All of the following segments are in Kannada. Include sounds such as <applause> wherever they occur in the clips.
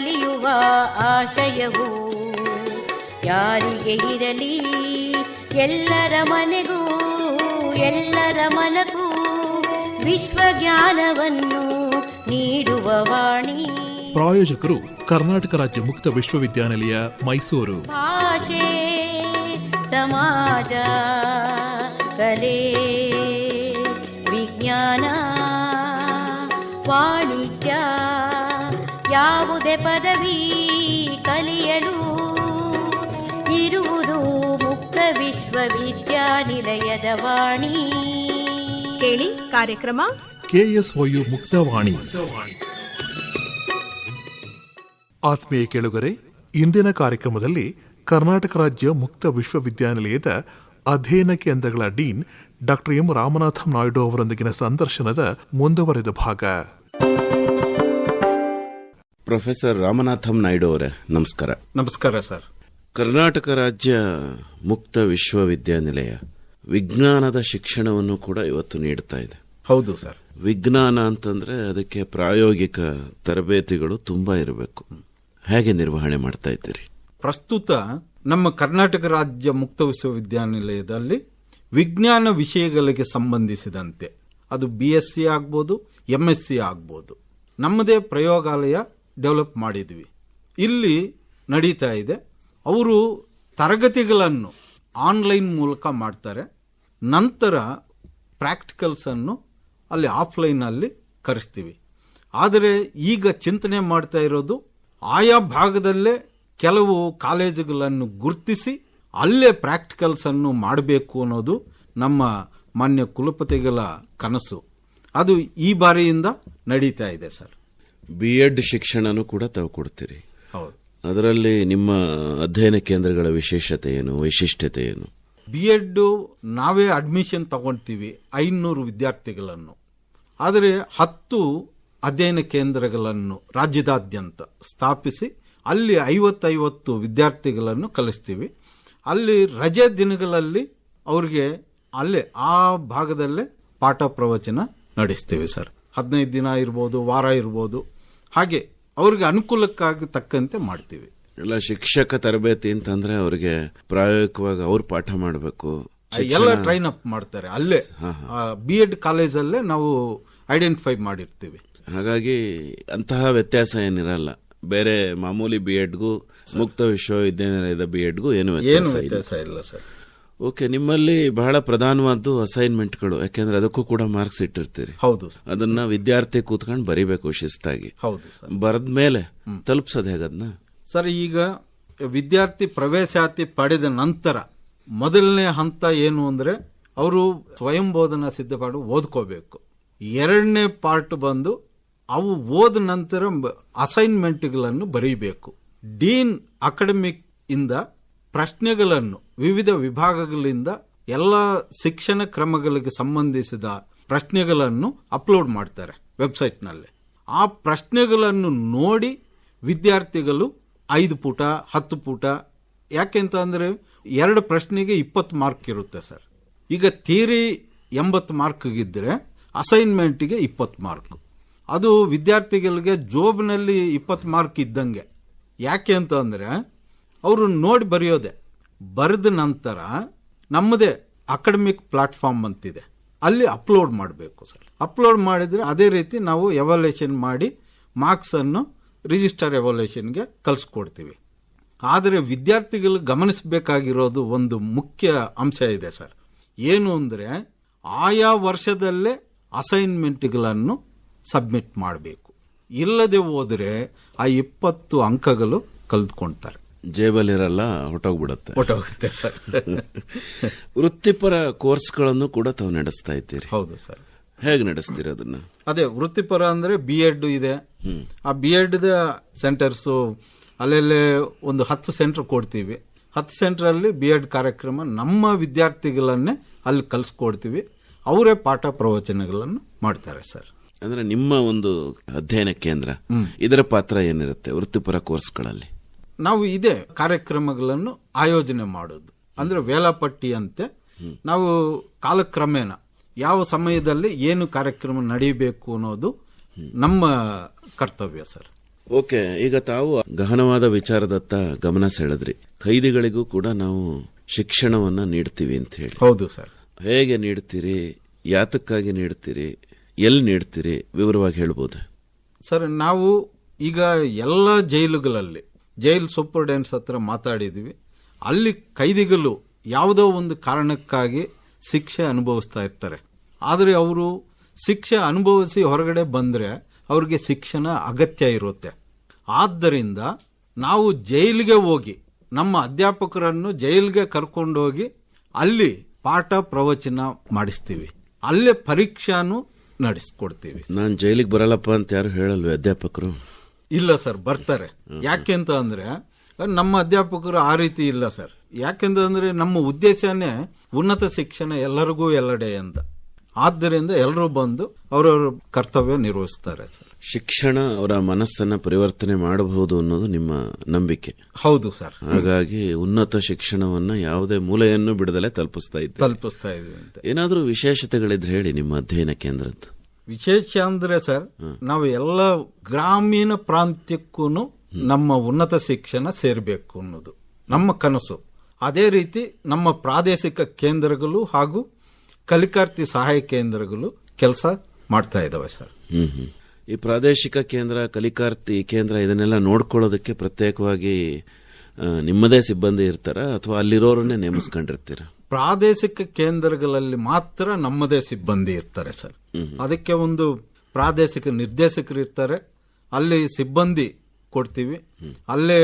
ಕಲಿಯುವ ಆಶಯವು ಯಾರಿಗೆ ಇರಲಿ? ಎಲ್ಲರ ಮನೆಗೂ ಎಲ್ಲರ ಮನಗೂ ವಿಶ್ವಜ್ಞಾನವನ್ನು ನೀಡುವ ವಾಣಿ. ಪ್ರಾಯೋಜಕರು ಕರ್ನಾಟಕ ರಾಜ್ಯ ಮುಕ್ತ ವಿಶ್ವವಿದ್ಯಾನಿಲಯ ಮೈಸೂರು. ಭಾಷೆ ಸಮಾಜ ಕಲೆ ವಿಜ್ಞಾನ ವಾಣಿಜ್ಯ. ಯಾವುದೇ ಪದವಿ ಕಲಿಯಲು ಇರುವುದು ಮುಕ್ತ ವಿಶ್ವವಿದ್ಯಾನಿಲಯದ ವಾಣಿ. ಕೇಳಿ ಕಾರ್ಯಕ್ರಮ. ಕೆಎಸ್ಒಯು ಮುಕ್ತವಾಣಿ ಆತ್ಮೀಯ ಕೇಳುಗರೆ ಇಂದಿನ ಕಾರ್ಯಕ್ರಮದಲ್ಲಿ ಕರ್ನಾಟಕ ರಾಜ್ಯ ಮುಕ್ತ ವಿಶ್ವವಿದ್ಯಾನಿಲಯದ ಅಧ್ಯಯನ ಕೇಂದ್ರಗಳ dean doctor M Ramanatham Naidu ಅವರೊಂದಿಗಿನ ಸಂದರ್ಶನದ ಮುಂದುವರೆದ ಭಾಗ. ಪ್ರೊಫೆಸರ್ ರಾಮನಾಥಂ ನಾಯ್ಡು ಅವರೇ ನಮಸ್ಕಾರ. ನಮಸ್ಕಾರ ಸರ್. ಕರ್ನಾಟಕ ರಾಜ್ಯ ಮುಕ್ತ ವಿಶ್ವವಿದ್ಯಾನಿಲಯ ವಿಜ್ಞಾನದ ಶಿಕ್ಷಣವನ್ನು ಕೂಡ ಇವತ್ತು ನೀಡ್ತಾ ಇದೆ. ಹೌದು ಸರ್. ವಿಜ್ಞಾನ ಅಂತಂದ್ರೆ ಅದಕ್ಕೆ ಪ್ರಾಯೋಗಿಕ ತರಬೇತಿಗಳು ತುಂಬಾ ಇರಬೇಕು. ಹೇಗೆ ನಿರ್ವಹಣೆ ಮಾಡ್ತಾ ಇದ್ದೀರಿ? ಪ್ರಸ್ತುತ ನಮ್ಮ ಕರ್ನಾಟಕ ರಾಜ್ಯ ಮುಕ್ತ ವಿಶ್ವವಿದ್ಯಾನಿಲಯದಲ್ಲಿ ವಿಜ್ಞಾನ ವಿಷಯಗಳಿಗೆ ಸಂಬಂಧಿಸಿದಂತೆ ಅದು ಬಿ ಎಸ್ ಸಿ ಆಗ್ಬೋದು ಎಂ ಎಸ್ ಸಿ ಆಗ್ಬೋದು ನಮ್ಮದೇ ಪ್ರಯೋಗಾಲಯ ಡೆವಲಪ್ ಮಾಡಿದ್ವಿ. ಇಲ್ಲಿ ನಡೀತಾ ಇದೆ. ಅವರು ತರಗತಿಗಳನ್ನು ಆನ್ಲೈನ್ ಮೂಲಕ ಮಾಡ್ತಾರೆ. ನಂತರ ಪ್ರಾಕ್ಟಿಕಲ್ಸನ್ನು ಅಲ್ಲಿ ಆಫ್ಲೈನಲ್ಲಿ ಕರೆಸ್ತೀವಿ. ಆದರೆ ಈಗ ಚಿಂತನೆ ಮಾಡ್ತಾ ಇರೋದು ಆಯಾ ಭಾಗದಲ್ಲೇ ಕೆಲವು ಕಾಲೇಜುಗಳನ್ನು ಗುರುತಿಸಿ ಅಲ್ಲೇ ಪ್ರಾಕ್ಟಿಕಲ್ಸನ್ನು ಮಾಡಬೇಕು ಅನ್ನೋದು ನಮ್ಮ ಮಾನ್ಯ ಕುಲಪತಿಗಳ ಕನಸು. ಅದು ಈ ಬಾರಿಯಿಂದ ನಡೀತಾ ಇದೆ ಸರ್. ಬಿ ಎಡ್ ಶಿಕ್ಷಣನೂ ಕೂಡ ತಾವು ಕೊಡ್ತೀರಿ. ಹೌದು. ಅದರಲ್ಲಿ ನಿಮ್ಮ ಅಧ್ಯಯನ ಕೇಂದ್ರಗಳ ವಿಶೇಷತೆ ಏನು ವೈಶಿಷ್ಟ್ಯತೆ ಏನು? ಬಿ ಎಡ್ ನಾವೇ ಅಡ್ಮಿಷನ್ ತಗೊಳ್ತೀವಿ ಐನೂರು ವಿದ್ಯಾರ್ಥಿಗಳನ್ನು. ಆದರೆ ಹತ್ತು ಅಧ್ಯಯನ ಕೇಂದ್ರಗಳನ್ನು ರಾಜ್ಯದಾದ್ಯಂತ ಸ್ಥಾಪಿಸಿ ಅಲ್ಲಿ ಐವತ್ತೈವತ್ತು ವಿದ್ಯಾರ್ಥಿಗಳನ್ನು ಕಲಿಸ್ತೀವಿ. ಅಲ್ಲಿ ರಜೆ ದಿನಗಳಲ್ಲಿ ಅವ್ರಿಗೆ ಅಲ್ಲೇ ಆ ಭಾಗದಲ್ಲೇ ಪಾಠ ಪ್ರವಚನ ನಡೆಸ್ತೀವಿ ಸರ್. ಹದಿನೈದು ದಿನ ಇರ್ಬೋದು ವಾರ ಇರ್ಬೋದು. ಹಾಗೆ ಅವ್ರಿಗೆ ಅನುಕೂಲಕ್ಕಾಗಿ ತಕ್ಕಂತೆ ಮಾಡ್ತೀವಿ. ಎಲ್ಲ ಶಿಕ್ಷಕ ತರಬೇತಿ ಅಂತಂದ್ರೆ ಅವರಿಗೆ ಪ್ರಾಯೋಗಿಕವಾಗಿ ಅವ್ರು ಪಾಠ ಮಾಡಬೇಕು. ಎಲ್ಲ ಟ್ರೈನ್ ಅಪ್ ಮಾಡ್ತಾರೆ. ಅಲ್ಲೇ ಬಿ ಎಡ್ ಕಾಲೇಜಲ್ಲೇ ನಾವು ಐಡೆಂಟಿಫೈ ಮಾಡಿರ್ತೀವಿ. ಹಾಗಾಗಿ ಅಂತಹ ವ್ಯತ್ಯಾಸ ಏನಿರಲ್ಲ. ಬೇರೆ ಮಾಮೂಲಿ ಬಿ ಎಡ್ಗೂ ಮುಕ್ತ ವಿಶ್ವವಿದ್ಯಾನಿಲಯದ ಬಿ ಎಡ್ಗೂ ಏನು ಏನು ವ್ಯತ್ಯಾಸ ಇಲ್ಲ. ವ್ಯತ್ಯಾಸ ಇಲ್ಲ ಸರ್. ಓಕೆ ನಿಮ್ಮಲ್ಲಿ ಬಹಳ ಪ್ರಧಾನವಾದ್ದು ಅಸೈನ್ಮೆಂಟ್ಗಳು ಯಾಕೆಂದ್ರೆ ಅದಕ್ಕೂ ಕೂಡ ಮಾರ್ಕ್ಸ್ ಇಟ್ಟಿರ್ತೀರಿ. ಹೌದು ಅದನ್ನ ವಿದ್ಯಾರ್ಥಿ ಕೂತ್ಕೊಂಡು ಬರಿಬೇಕು ಶಿಸ್ತಾಗಿ. ಹೌದು ಸರ್. ಬರೆದ ಮೇಲೆ ತಲುಪ್ಸೋದು ಹೇಗದ್ನ? ಸರ್ ಈಗ ವಿದ್ಯಾರ್ಥಿ ಪ್ರವೇಶಾತಿ ಪಡೆದ ನಂತರ ಮೊದಲನೇ ಹಂತ ಏನು ಅಂದ್ರೆ ಅವರು ಸ್ವಯಂ ಬೋಧನಾ ಸಿದ್ಧಪಾಡು ಓದ್ಕೋಬೇಕು. ಎರಡನೇ ಪಾರ್ಟ್ ಬಂದು ಅವು ಓದ ನಂತರ ಅಸೈನ್ಮೆಂಟ್ಗಳನ್ನು ಬರೀಬೇಕು. ಡೀನ್ ಅಕಾಡೆಮಿಕ್ ಇಂದ ಪ್ರಶ್ನೆಗಳನ್ನು ವಿವಿಧ ವಿಭಾಗಗಳಿಂದ ಎಲ್ಲ ಶಿಕ್ಷಣ ಕ್ರಮಗಳಿಗೆ ಸಂಬಂಧಿಸಿದ ಪ್ರಶ್ನೆಗಳನ್ನು ಅಪ್ಲೋಡ್ ಮಾಡ್ತಾರೆ ವೆಬ್ಸೈಟ್ನಲ್ಲಿ. ಆ ಪ್ರಶ್ನೆಗಳನ್ನು ನೋಡಿ ವಿದ್ಯಾರ್ಥಿಗಳು ಐದು ಪುಟ, ಹತ್ತು ಪುಟ ಯಾಕೆಂತ ಅಂದರೆ ಎರಡು ಪ್ರಶ್ನೆಗೆ ಇಪ್ಪತ್ತು ಮಾರ್ಕ್ ಇರುತ್ತೆ ಸರ್. ಈಗ ಥಿಯರಿ ಎಂಬತ್ತು ಮಾರ್ಕ್ಗಿದ್ದರೆ ಅಸೈನ್ಮೆಂಟಿಗೆ ಇಪ್ಪತ್ತು ಮಾರ್ಕ್. ಅದು ವಿದ್ಯಾರ್ಥಿಗಳಿಗೆ ಜೋಬ್ನಲ್ಲಿ ಇಪ್ಪತ್ತು ಮಾರ್ಕ್ ಇದ್ದಂಗೆ. ಯಾಕೆ ಅಂತ ಅಂದ್ರೆ ಅವರು ನೋಡಿ ಬರೆಯೋದೆ. ಬರೆದ ನಂತರ ನಮ್ಮದೇ ಅಕಾಡೆಮಿಕ್ ಪ್ಲಾಟ್ಫಾರ್ಮ್ ಅಂತಿದೆ. ಅಲ್ಲಿ ಅಪ್ಲೋಡ್ ಮಾಡಬೇಕು ಸರ್. ಅಪ್ಲೋಡ್ ಮಾಡಿದರೆ ಅದೇ ರೀತಿ ನಾವು ಎವಾಲ್ಯೂಷನ್ ಮಾಡಿ ಮಾರ್ಕ್ಸನ್ನು ರಿಜಿಸ್ಟರ್ ಎವಾಲ್ಯೂಷನ್ಗೆ ಕಲಿಸ್ಕೊಡ್ತೀವಿ ಆದರೆ ವಿದ್ಯಾರ್ಥಿಗಳು ಗಮನಿಸಬೇಕಾಗಿರೋದು ಒಂದು ಮುಖ್ಯ ಅಂಶ ಇದೆ ಸರ್. ಏನು ಅಂದರೆ ಆಯಾ ವರ್ಷದಲ್ಲೇ ಅಸೈನ್ಮೆಂಟ್ಗಳನ್ನು ಸಬ್ಮಿಟ್ ಮಾಡಬೇಕು. ಇಲ್ಲದೆ ಹೋದರೆ ಆ ಇಪ್ಪತ್ತು ಅಂಕಗಳು ಕಳೆದುಕೊಳ್ತಾರೆ ಜೇಬಲ್ಲಿರಲ್ಲ ಹೊಟ್ಟೋಗ್ಬಿಡುತ್ತೆ. ಹೊಟ್ಟೋಗುತ್ತೆ ಸರ್. <laughs> ವೃತ್ತಿಪರ ಕೋರ್ಸ್ಗಳನ್ನು ಕೂಡ ತಾವು ನಡೆಸ್ತಾ ಇದ್ದೀರಿ. ಹೌದು ಸರ್. ಹೇಗೆ ನಡೆಸ್ತೀರ ಅದನ್ನ? ಅದೇ ವೃತ್ತಿಪರ ಅಂದ್ರೆ ಬಿ ಎಡ್ ಇದೆ ಆ ಬಿ ಎಡ್ ಸೆಂಟರ್ಸ್ ಅಲ್ಲೆಲ್ಲೇ ಒಂದು ಹತ್ತು ಸೆಂಟರ್ ಕೊಡ್ತೀವಿ. ಹತ್ತು ಸೆಂಟರ್ ಅಲ್ಲಿ ಬಿ ಎಡ್ ಕಾರ್ಯಕ್ರಮ ನಮ್ಮ ವಿದ್ಯಾರ್ಥಿಗಳನ್ನೇ ಅಲ್ಲಿ ಕಲಿಸ್ಕೊಡ್ತೀವಿ. ಅವರೇ ಪಾಠ ಪ್ರವಚನಗಳನ್ನು ಮಾಡ್ತಾರೆ ಸರ್. ಅಂದ್ರೆ ನಿಮ್ಮ ಒಂದು ಅಧ್ಯಯನ ಕೇಂದ್ರ ಇದರ ಪಾತ್ರ ಏನಿರುತ್ತೆ ವೃತ್ತಿಪರ ಕೋರ್ಸ್ಗಳಲ್ಲಿ? ನಾವು ಇದೇ ಕಾರ್ಯಕ್ರಮಗಳನ್ನು ಆಯೋಜನೆ ಮಾಡೋದು. ಅಂದ್ರೆ ವೇಳಾಪಟ್ಟಿ ಅಂತೆ ನಾವು ಕಾಲಕ್ರಮೇಣ ಯಾವ ಸಮಯದಲ್ಲಿ ಏನು ಕಾರ್ಯಕ್ರಮ ನಡೆಯಬೇಕು ಅನ್ನೋದು ನಮ್ಮ ಕರ್ತವ್ಯ ಸರ್. ಓಕೆ ಈಗ ತಾವು ಗಹನವಾದ ವಿಚಾರದತ್ತ ಗಮನ ಸೆಳೆದ್ರಿ. ಖೈದಿಗಳಿಗೂ ಕೂಡ ನಾವು ಶಿಕ್ಷಣವನ್ನ ನೀಡ್ತೀವಿ ಅಂತ ಹೇಳಿ. ಹೌದು ಸರ್. ಹೇಗೆ ನೀಡ್ತೀರಿ ಯಾತಕ್ಕಾಗಿ ನೀಡ್ತೀರಿ ಎಲ್ಲಿ ನೀಡ್ತೀರಿ ವಿವರವಾಗಿ ಹೇಳ್ಬೋದು? ಸರ್ ನಾವು ಈಗ ಎಲ್ಲ ಜೈಲುಗಳಲ್ಲಿ ಜೈಲ್ ಸೂಪರ್ಡೆಂಟ್ಸ್ ಹತ್ರ ಮಾತಾಡಿದ್ವಿ. ಅಲ್ಲಿ ಕೈದಿಗಳು ಯಾವುದೋ ಒಂದು ಕಾರಣಕ್ಕಾಗಿ ಶಿಕ್ಷೆ ಅನುಭವಿಸ್ತಾ ಇರ್ತಾರೆ. ಆದರೆ ಅವರು ಶಿಕ್ಷೆ ಅನುಭವಿಸಿ ಹೊರಗಡೆ ಬಂದರೆ ಅವ್ರಿಗೆ ಶಿಕ್ಷಣ ಅಗತ್ಯ ಇರುತ್ತೆ. ಆದ್ದರಿಂದ ನಾವು ಜೈಲಿಗೆ ಹೋಗಿ, ನಮ್ಮ ಅಧ್ಯಾಪಕರನ್ನು ಜೈಲಿಗೆ ಕರ್ಕೊಂಡೋಗಿ ಅಲ್ಲಿ ಪಾಠ ಪ್ರವಚನ ಮಾಡಿಸ್ತೀವಿ. ಅಲ್ಲೇ ಪರೀಕ್ಷಾನು ನಡೆಸ್ಕೊಡ್ತೀವಿ. ನಾನು ಜೈಲಿಗೆ ಬರಲ್ಲಪ್ಪ ಅಂತ ಯಾರು ಹೇಳಲ್ವೇ ಅಧ್ಯಾಪಕರು? ಇಲ್ಲ ಸರ್ ಬರ್ತಾರೆ. ಯಾಕೆ ಅಂತ ಅಂದರೆ ನಮ್ಮ ಅಧ್ಯಾಪಕರು ಆ ರೀತಿ ಇಲ್ಲ ಸರ್. ಯಾಕೆಂತಂದರೆ ನಮ್ಮ ಉದ್ದೇಶನೇ ಉನ್ನತ ಶಿಕ್ಷಣ ಎಲ್ಲರಿಗೂ ಎಲ್ಲೆಡೆ ಅಂತ. ಆದ್ದರಿಂದ ಎಲ್ಲರೂ ಬಂದು ಅವರವರ ಕರ್ತವ್ಯ ನಿರ್ವಹಿಸ್ತಾರೆ ಸರ್. ಶಿಕ್ಷಣ ಅವರ ಮನಸ್ಸನ್ನು ಪರಿವರ್ತನೆ ಮಾಡಬಹುದು ಅನ್ನೋದು ನಿಮ್ಮ ನಂಬಿಕೆ. ಹೌದು ಸರ್. ಹಾಗಾಗಿ ಉನ್ನತ ಶಿಕ್ಷಣವನ್ನು ಯಾವುದೇ ಮೂಲೆಯನ್ನು ಬಿಡದಲೇ ತಲುಪಿಸ್ತಾ ಇದ್ದೆ ತಲುಪಿಸ್ತಾ ಇದ್ದೀವಿ ಅಂತ. ಏನಾದರೂ ವಿಶೇಷತೆಗಳಿದ್ರೆ ಹೇಳಿ ನಿಮ್ಮ ಅಧ್ಯಯನ ಕೇಂದ್ರದ್ದು. ವಿಶೇಷ ಅಂದ್ರೆ ಸರ್ ನಾವು ಎಲ್ಲ ಗ್ರಾಮೀಣ ಪ್ರಾಂತ್ಯಕ್ಕೂ ನಮ್ಮ ಉನ್ನತ ಶಿಕ್ಷಣ ಸೇರಬೇಕು ಅನ್ನೋದು ನಮ್ಮ ಕನಸು. ಅದೇ ರೀತಿ ನಮ್ಮ ಪ್ರಾದೇಶಿಕ ಕೇಂದ್ರಗಳು ಹಾಗೂ ಕಲಿಕಾರ್ಥಿ ಸಹಾಯ ಕೇಂದ್ರಗಳು ಕೆಲಸ ಮಾಡ್ತಾ ಇದಾವೆ ಸರ್. ಈ ಪ್ರಾದೇಶಿಕ ಕೇಂದ್ರ ಕಲಿಕಾರ್ಥಿ ಕೇಂದ್ರ ಇದನ್ನೆಲ್ಲ ನೋಡ್ಕೊಳ್ಳೋದಕ್ಕೆ ಪ್ರತ್ಯೇಕವಾಗಿ ನಿಮ್ಮದೇ ಸಿಬ್ಬಂದಿ ಇರ್ತಾರ ಅಥವಾ ಅಲ್ಲಿರೋರನ್ನೇ ನೇಮಿಸ್ಕೊಂಡಿರ್ತೀರ? ಪ್ರಾದೇಶಿಕ ಕೇಂದ್ರಗಳಲ್ಲಿ ಮಾತ್ರ ನಮ್ಮದೇ ಸಿಬ್ಬಂದಿ ಇರ್ತಾರೆ ಸರ್. ಅದಕ್ಕೆ ಒಂದು ಪ್ರಾದೇಶಿಕ ನಿರ್ದೇಶಕರು ಇರ್ತಾರೆ. ಅಲ್ಲಿ ಸಿಬ್ಬಂದಿ ಕೊಡ್ತೀವಿ. ಅಲ್ಲೇ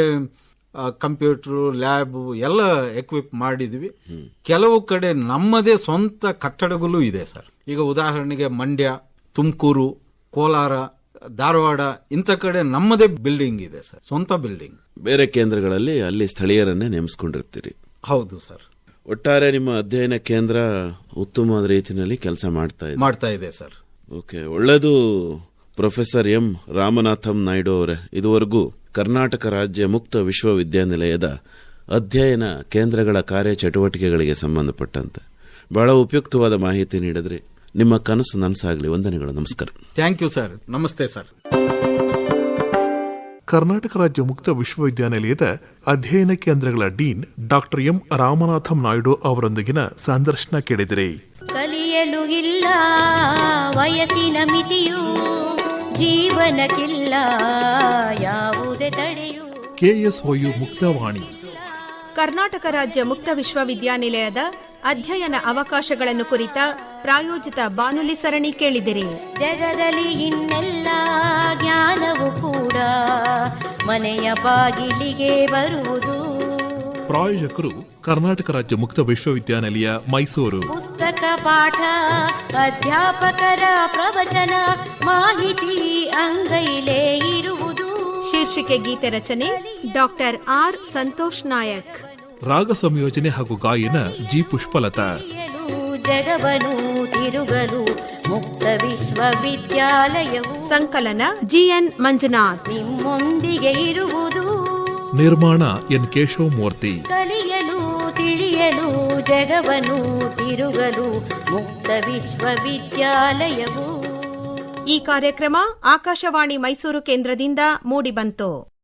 ಕಂಪ್ಯೂಟರ್ ಲ್ಯಾಬ್ ಎಲ್ಲ ಎಕ್ವಿಪ್ ಮಾಡಿದ್ವಿ. ಕೆಲವು ಕಡೆ ನಮ್ಮದೇ ಸ್ವಂತ ಕಟ್ಟಡಗಳು ಇದೆ ಸರ್. ಈಗ ಉದಾಹರಣೆಗೆ ಮಂಡ್ಯ ತುಮಕೂರು ಕೋಲಾರ ಧಾರವಾಡ ಇಂಥ ಕಡೆ ನಮ್ಮದೇ ಬಿಲ್ಡಿಂಗ್ ಇದೆ ಸರ್. ಸ್ವಂತ ಬಿಲ್ಡಿಂಗ್ ಬೇರೆ ಕೇಂದ್ರಗಳಲ್ಲಿ ಅಲ್ಲಿ ಸ್ಥಳೀಯರನ್ನೇ ನೇಮಿಸ್ಕೊಂಡಿರ್ತೀರಿ. ಹೌದು ಸರ್. ಒಟ್ಟಾರೆ ನಿಮ್ಮ ಅಧ್ಯಯನ ಕೇಂದ್ರ ಉತ್ತಮವಾದ ರೀತಿಯಲ್ಲಿ ಕೆಲಸ ಮಾಡ್ತಾ ಇದೆ. ಮಾಡ್ತಾ ಇದೆ ಸರ್. ಓಕೆ ಒಳ್ಳೆಯದು ಪ್ರೊಫೆಸರ್ ಎಂ. ರಾಮನಾಥಂ ನಾಯ್ಡು ಅವರೇ. ಇದುವರೆಗೂ ಕರ್ನಾಟಕ ರಾಜ್ಯ ಮುಕ್ತ ವಿಶ್ವವಿದ್ಯಾನಿಲಯದ ಅಧ್ಯಯನ ಕೇಂದ್ರಗಳ ಕಾರ್ಯಚಟುವಟಿಕೆಗಳಿಗೆ ಸಂಬಂಧಪಟ್ಟಂತೆ. ಬಹಳ ಉಪಯುಕ್ತವಾದ ಮಾಹಿತಿ ನೀಡಿದ್ರಿ. ನಿಮ್ಮ ಕನಸು ನನಸಾಗಲಿ. ವಂದನೆಗಳು. ನಮಸ್ಕಾರ. Thank you sir. ನಮಸ್ತೆ ಸರ್. ಕರ್ನಾಟಕ ರಾಜ್ಯ ಮುಕ್ತ ವಿಶ್ವವಿದ್ಯಾನಿಲಯದ ಅಧ್ಯಯನ ಕೇಂದ್ರಗಳ dean doctor M Ramanatham Naidu ಅವರೊಂದಿಗಿನ ಸಂದರ್ಶನ ಕೇಳಿದಿರಿ. ಕಲಿಯಲು ಇಲ್ಲ ವಯಸ್ಸಿನ ಮಿತಿಯು ಜೀವನಕ್ಕಿಲ್ಲ ಯಾವುದೇ ತಡೆಯು. ಕೆಎಸ್ಒಯು ಮುಕ್ತವಾಣಿ. ಕರ್ನಾಟಕ ರಾಜ್ಯ ಮುಕ್ತ ವಿಶ್ವವಿದ್ಯಾನಿಲಯದ ಅಧ್ಯಯನ ಅವಕಾಶಗಳನ್ನು ಕುರಿತ ಪ್ರಾಯೋಜಿತ ಬಾನುಲಿ ಸರಣಿ ಕೇಳಿದಿರಿ. ಜಗದಲ್ಲಿ ಇನ್ನೆಲ್ಲ ಜ್ಞಾನವು ಕೂಡ ಮನೆಯ ಬಾಗಿಲಿಗೆ ಬರುವುದು. ಪ್ರಾಯೋಜಕರು ಕರ್ನಾಟಕ ರಾಜ್ಯ ಮುಕ್ತ ವಿಶ್ವವಿದ್ಯಾನಿಲಯ ಮೈಸೂರು. ಪುಸ್ತಕ ಪಾಠ ಅಧ್ಯಾಪಕರ ಪ್ರವಚನ ಮಾಹಿತಿ ಅಂಗೈಲೇ ಇರುವುದು. ಶೀರ್ಷಿಕೆ ಗೀತೆ ರಚನೆ ಡಾಕ್ಟರ್ ಆರ್ ಸಂತೋಷ್ ನಾಯಕ್. ರಾಗ ಸಂಯೋಜನೆ ಹಾಗೂ ಗಾಯನ ಜಿ ಪುಷ್ಪಲತಾ. ಜಗವನು ತಿರುಗಲು ಮುಕ್ತ ವಿಶ್ವವಿದ್ಯಾಲಯವು. ಸಂಕಲನ ಜಿಎನ್ ಮಂಜುನಾಥ್. ನಿಮ್ಮೊಂದಿಗೆ ಇರುವುದು. ನಿರ್ಮಾಣ ಎನ್ ಕೇಶವ ಮೂರ್ತಿ ಕಲಿಯಲು ತಿಳಿಯಲು ಜಗವನು ತಿರುಗಲು ಮುಕ್ತ ವಿಶ್ವವಿದ್ಯಾಲಯವು. ಈ ಕಾರ್ಯಕ್ರಮ ಆಕಾಶವಾಣಿ ಮೈಸೂರು ಕೇಂದ್ರದಿಂದ ಮೂಡಿಬಂತು.